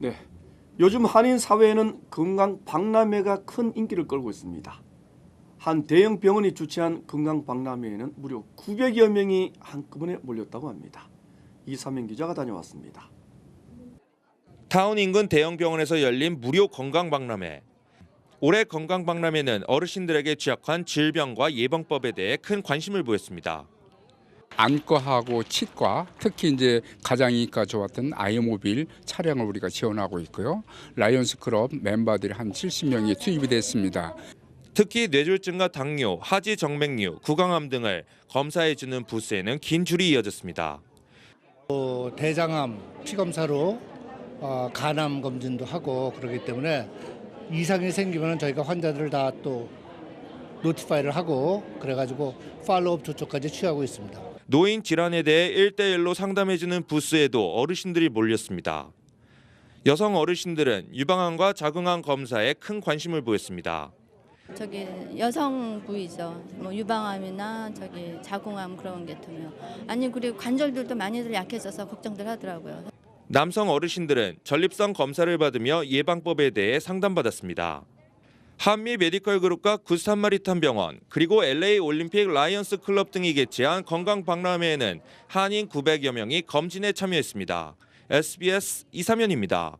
네. 요즘 한인 사회에는 건강 박람회가 큰 인기를 끌고 있습니다. 한 대형 병원이 주최한 건강 박람회에는 무려 900여 명이 한꺼번에 몰렸다고 합니다. 이사명 기자가 다녀왔습니다. 타운 인근 대형 병원에서 열린 무료 건강 박람회. 올해 건강 박람회는 어르신들에게 취약한 질병과 예방법에 대해 큰 관심을 보였습니다. 안과하고 치과, 특히 이제 가장 인기가 좋았던 아이모빌 차량을 우리가 지원하고 있고요. 라이언스 클럽 멤버들이 한 70명이 투입이 됐습니다. 특히 뇌졸중과 당뇨, 하지 정맥류, 구강암 등을 검사해 주는 부스에는 긴 줄이 이어졌습니다. 또 대장암 피검사로 어, 간암 검진도 하고 그러기 때문에 이상이 생기면 저희가 환자들을 다 또 노티파이를 하고 그래가지고 팔로업 조처까지 취하고 있습니다. 노인 질환에 대해 1대1로 상담해 주는 부스에도 어르신들이 몰렸습니다. 여성 어르신들은 유방암과 자궁암 검사에 큰 관심을 보였습니다. 저기 여성 부위죠. 뭐 유방암이나 저기 자궁암 그런 계통이요. 아니 그리고 관절들도 많이들 약해져서 걱정들 하더라고요. 남성 어르신들은 전립선 검사를 받으며 예방법에 대해 상담받았습니다. 한미 메디컬 그룹과 구산마리탄 병원 그리고 LA 올림픽 라이언스 클럽 등이 개최한 건강 박람회에는 한인 900여 명이 검진에 참여했습니다. SBS 이사면입니다.